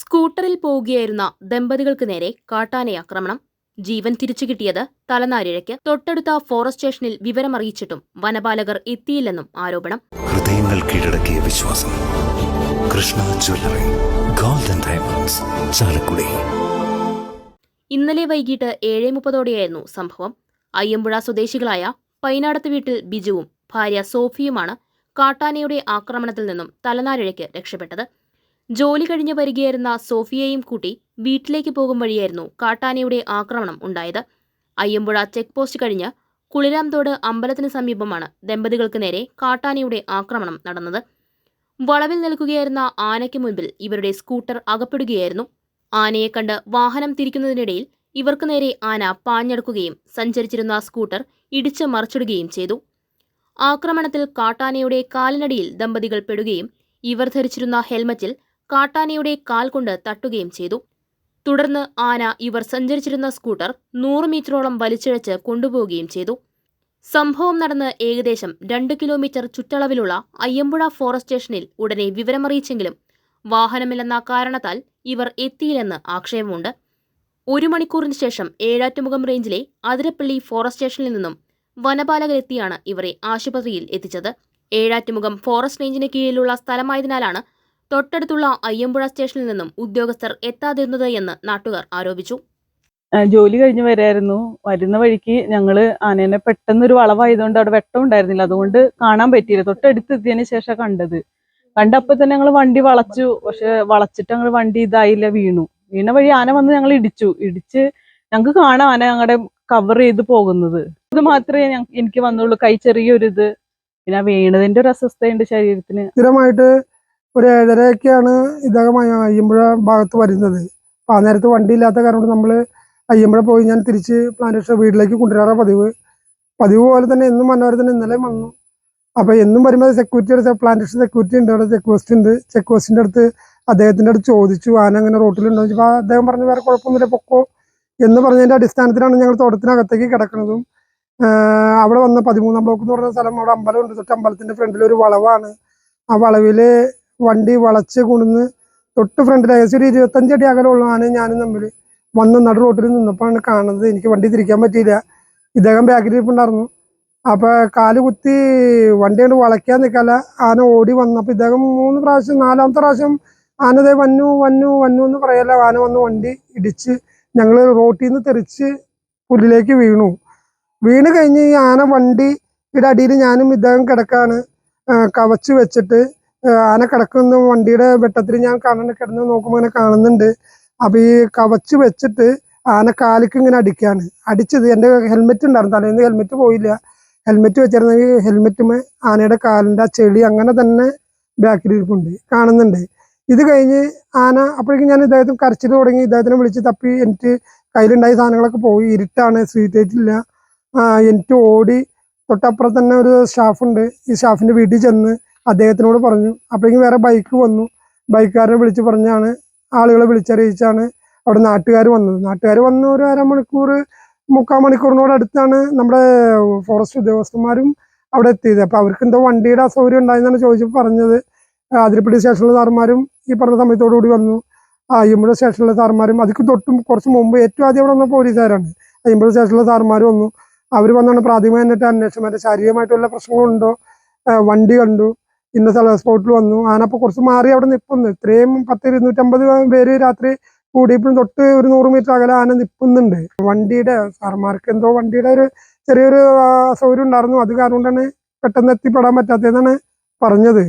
സ്കൂട്ടറിൽ പോവുകയായിരുന്ന ദമ്പതികൾക്ക് നേരെ കാട്ടാനയാക്രമണം ജീവൻ തിരിച്ചു കിട്ടിയത് തലനാരിഴയ്ക്ക്. തൊട്ടടുത്ത ഫോറസ്റ്റ് സ്റ്റേഷനിൽ വിവരമറിയിച്ചിട്ടും വനപാലകർ എത്തിയില്ലെന്നും ആരോപണം. ഹൃദയങ്ങൾ കീഴടക്കിയ വിശ്വാസം. Krishna jewellery golden diamonds Chalakudy. ഇന്നലെ വൈകിട്ട് ഏഴ് മുപ്പതോടെയായിരുന്നു സംഭവം. അയ്യമ്പുഴ സ്വദേശികളായ പൈനാടത്ത് വീട്ടിൽ ബിജുവും ഭാര്യ സോഫിയുമാണ് കാട്ടാനയുടെ ആക്രമണത്തിൽ നിന്നും തലനാരിഴയ്ക്ക് രക്ഷപ്പെട്ടത്. ജോലി കഴിഞ്ഞ് വരികയായിരുന്ന സോഫിയയും കൂട്ടി വീട്ടിലേക്ക് പോകും വഴിയായിരുന്നു കാട്ടാനയുടെ ആക്രമണം ഉണ്ടായത്. അയ്യമ്പുഴ ചെക്ക് പോസ്റ്റ് കഴിഞ്ഞ് കുളിരാംതോട് അമ്പലത്തിന് സമീപമാണ് ദമ്പതികൾക്ക് നേരെ കാട്ടാനയുടെ ആക്രമണം നടന്നത്. വളവിൽ നിൽക്കുകയായിരുന്ന ആനയ്ക്ക് മുൻപിൽ ഇവരുടെ സ്കൂട്ടർ അകപ്പെടുകയായിരുന്നു. ആനയെ കണ്ട് വാഹനം തിരിക്കുന്നതിനിടയിൽ ഇവർക്ക് നേരെ ആന പാഞ്ഞെടുക്കുകയും സഞ്ചരിച്ചിരുന്ന സ്കൂട്ടർ ഇടിച്ച് മറിച്ചിടുകയും ചെയ്തു. ആക്രമണത്തിൽ കാട്ടാനയുടെ കാലിനടിയിൽ ദമ്പതികൾ പെടുകയും ഇവർ ധരിച്ചിരുന്ന ഹെൽമറ്റിൽ കാട്ടാനയുടെ കാൽ കൊണ്ട് തട്ടുകയും ചെയ്തു. തുടർന്ന് ആന ഇവർ സഞ്ചരിച്ചിരുന്ന സ്കൂട്ടർ നൂറ് മീറ്ററോളം വലിച്ചിഴച്ച് കൊണ്ടുപോവുകയും ചെയ്തു. സംഭവം നടന്ന് ഏകദേശം രണ്ട് കിലോമീറ്റർ ചുറ്റളവിലുള്ള അയ്യമ്പുഴ ഫോറസ്റ്റ് സ്റ്റേഷനിൽ ഉടനെ വിവരമറിയിച്ചെങ്കിലും വാഹനമില്ലെന്ന കാരണത്താൽ ഇവർ എത്തിയില്ലെന്ന് ആക്ഷേപമുണ്ട്. ഒരു മണിക്കൂറിന് ശേഷം ഏഴാറ്റുമുഖം റേഞ്ചിലെ അതിരപ്പള്ളി ഫോറസ്റ്റ് സ്റ്റേഷനിൽ നിന്നും വനപാലകരെത്തിയാണ് ഇവരെ ആശുപത്രിയിൽ എത്തിച്ചത്. ഏഴാറ്റുമുഖം ഫോറസ്റ്റ് റേഞ്ചിന് കീഴിലുള്ള സ്ഥലമായതിനാലാണ് തൊട്ടടുത്തുള്ള അയ്യമ്പുഴ സ്റ്റേഷനിൽ നിന്നും ഉദ്യോഗസ്ഥർ എത്താതിരുന്നത് എന്ന് നാട്ടുകാർ ആരോപിച്ചു. ജോലി കഴിഞ്ഞ് വരായിരുന്നു. വരുന്ന വഴിക്ക് ഞങ്ങൾ ആനേനെ പെട്ടെന്ന് ഒരു വളവായതുകൊണ്ട് അവിടെ വെട്ടം ഉണ്ടായിരുന്നില്ല. അതുകൊണ്ട് കാണാൻ പറ്റിയില്ല. തൊട്ടടുത്ത് എത്തിയതിന് ശേഷം കണ്ടത്. കണ്ടപ്പോ തന്നെ ഞങ്ങൾ വണ്ടി വളച്ചു. പക്ഷെ വളച്ചിട്ട് ഞങ്ങൾ വണ്ടി ഇതായില്ല വീണു. വീണ വഴി ആന വന്ന് ഞങ്ങൾ ഇടിച്ചു. ഇടിച്ച് ഞങ്ങൾക്ക് കാണാം ആന ഞങ്ങളുടെ കവർ ചെയ്ത് പോകുന്നത്. ഇത് മാത്രമേ എനിക്ക് വന്നുള്ളൂ. കൈ ചെറിയൊരു ഇത് പിന്നെ വീണതിന്റെ ഒരു അസ്വസ്ഥയുണ്ട് ശരീരത്തിന്. സ്ഥിരമായിട്ട് ഒരു ഏഴരയൊക്കെയാണ് അയ്യ- അയ്യമ്പുഴ ഭാഗത്ത് വരുന്നത്. അപ്പോൾ ആ നേരത്ത് വണ്ടി ഇല്ലാത്ത കാരണം നമ്മൾ അയ്യമ്പുഴ പോയി ഞാൻ തിരിച്ച് പ്ലാന്റേഷൻ വീട്ടിലേക്ക് കൊണ്ടുവരാറ പതിവ്. പതിവ് പോലെ തന്നെ എന്നും വന്നവരെ തന്നെ ഇന്നലെ വന്നു. അപ്പോൾ എന്നും വരുമ്പോൾ സെക്യൂരിറ്റി അടുത്ത് പ്ലാന്റേഷൻ സെക്യൂരിറ്റി ഉണ്ട് അവിടെ ചെക്ക് പോസ്റ്റ് ഉണ്ട്. ചെക്ക് പോസ്റ്റിന്റെ അടുത്ത് അദ്ദേഹത്തിന്റെ അടുത്ത് ചോദിച്ചു ആന അങ്ങനെ റോട്ടിലുണ്ടോ ചോദിച്ചപ്പോൾ അദ്ദേഹം പറഞ്ഞു വേറെ കുഴപ്പമൊന്നുമില്ല പൊക്കോ. എന്ന് പറഞ്ഞതിന്റെ അടിസ്ഥാനത്തിലാണ് ഞങ്ങൾ തോട്ടത്തിനകത്തേക്ക് കിടക്കുന്നതും. അവിടെ വന്ന പതിമൂന്നാം ബ്ലോക്ക് എന്ന് പറഞ്ഞ സ്ഥലം അവിടെ അമ്പലമുണ്ട്. തൊട്ട് അമ്പലത്തിന്റെ ഫ്രണ്ടിൽ ഒരു വളവാണ്. ആ വളവിൽ വണ്ടി വളച്ച് കൊണ്ടുവന്ന് തൊട്ട് ഫ്രണ്ടിൽ ഏകദേശം ഒരു ഇരുപത്തഞ്ചടി അകലമുള്ളതാണ് ഞാനും തമ്മിൽ വന്ന് നട റോട്ടിൽ നിന്നപ്പോഴാണ് കാണുന്നത് എനിക്ക് വണ്ടി തിരിക്കാൻ പറ്റിയില്ല. ഇദ്ദേഹം ബാക്കിൽ ഇരിപ്പുണ്ടായിരുന്നു. അപ്പോൾ കാൽ കുത്തി വണ്ടി കൊണ്ട് വളയ്ക്കാൻ നിൽക്കാല്ല. ആന ഓടി വന്നപ്പോൾ ഇദ്ദേഹം മൂന്ന് പ്രാവശ്യം നാലാമത്തെ പ്രാവശ്യം ആനതേ വന്നു വന്നു വന്നു എന്ന് പറയല്ല. ആന വന്ന് വണ്ടി ഇടിച്ച് ഞങ്ങൾ റോട്ടിൽ നിന്ന് തെറിച്ച് പുല്ലിലേക്ക് വീണു. വീണ് കഴിഞ്ഞ് ഈ ആന വണ്ടിയുടെ അടിയിൽ ഞാനും ഇദ്ദേഹം കിടക്കാണ്. കവച്ച് വെച്ചിട്ട് ആന കിടക്കുന്ന വണ്ടിയുടെ വെട്ടത്തിൽ ഞാൻ കാണുന്ന കിടന്ന് നോക്കുമ്പോൾ ഇങ്ങനെ കാണുന്നുണ്ട്. അപ്പൊ ഈ കവച്ച് വെച്ചിട്ട് ആന കാലിക്ക് ഇങ്ങനെ അടിക്കാണ്. അടിച്ചത് എന്റെ ഹെൽമെറ്റ് ഉണ്ടായിരുന്നു. തലേന്ന് ഹെൽമെറ്റ് പോയില്ല. ഹെൽമെറ്റ് വെച്ചിരുന്നെങ്കിൽ ഹെൽമെറ്റുമേ ആനയുടെ കാലിന്റെ ആ ചെളി അങ്ങനെ തന്നെ ബാക്കിൽ ഇരിപ്പുണ്ട് കാണുന്നുണ്ട്. ഇത് കഴിഞ്ഞ് ആന അപ്പോഴേക്കും ഞാൻ ഇദ്ദേഹത്തിന് കരച്ചിൽ തുടങ്ങി. ഇദ്ദേഹത്തിനെ വിളിച്ച് തപ്പി എനിക്ക് കയ്യിലുണ്ടായ സാധനങ്ങളൊക്കെ പോയി. ഇരുട്ടാണ്. സ്വീറ്റ് ആയിട്ടില്ല എനിക്ക് ഓടി തൊട്ടപ്പുറത്ത് തന്നെ ഒരു സ്റ്റാഫുണ്ട് ഈ സ്റ്റാഫിന്റെ വീട്ടിൽ ചെന്ന് അദ്ദേഹത്തിനോട് പറഞ്ഞു. അപ്പോഴേക്കും വേറെ ബൈക്ക് വന്നു. ബൈക്കുകാരനെ വിളിച്ച് പറഞ്ഞാണ് ആളുകളെ വിളിച്ചറിയിച്ചാണ് അവിടെ നാട്ടുകാർ വന്നത്. നാട്ടുകാർ വന്ന ഒരു അരമണിക്കൂർ മുക്കാൽ മണിക്കൂറിനോട് അടുത്താണ് നമ്മുടെ ഫോറസ്റ്റ് ഉദ്യോഗസ്ഥന്മാരും അവിടെ എത്തിയത്. അപ്പോൾ അവർക്ക് എന്തോ വണ്ടിയുടെ അസൗകര്യം ഉണ്ടായെന്നാണ് ചോദിച്ചപ്പോൾ പറഞ്ഞത്. ആ, അതിരപ്പള്ളി സ്റ്റേഷനിലെ സാറന്മാരും ഈ പറഞ്ഞ സമയത്തോടു കൂടി വന്നു. അയ്യമ്പുഴ സ്റ്റേഷനിലെ സാറന്മാരും അതിക്ക് തൊട്ടും കുറച്ച് മുമ്പ് ഏറ്റവും ആദ്യം അവിടെ വന്ന പോലീസുകാരാണ്. അയ്യമ്പുഴ സ്റ്റേഷനിലെ സാറന്മാർ വന്നു. അവർ വന്നാണ് പ്രാഥമികമായിട്ട് അന്വേഷണം. മറ്റേ ശാരീരികമായിട്ടുള്ള പ്രശ്നങ്ങളുണ്ടോ? വണ്ടി കണ്ടു. ഇന്ന സ്ഥല സ്പോട്ടിൽ വന്നു. ആനപ്പോൾ കുറച്ച് മാറി അവിടെ നിൽപ്പുന്നു ഇത്രയും പത്ത് ഇരുന്നൂറ്റമ്പത് പേര് രാത്രി കൂടിയപ്പോഴും തൊട്ട് ഒരു നൂറ് മീറ്റർ അകലെ ആന നിൽക്കുന്നുണ്ട് വണ്ടിയുടെ സാർമാർക്ക് എന്തോ വണ്ടിയുടെ ഒരു ചെറിയൊരു അസൗകര്യം ഉണ്ടായിരുന്നു. അത് കാരണം കൊണ്ടാണ് പെട്ടെന്ന് എത്തിപ്പെടാൻ പറ്റാത്തതെന്നാണ് പറഞ്ഞത്.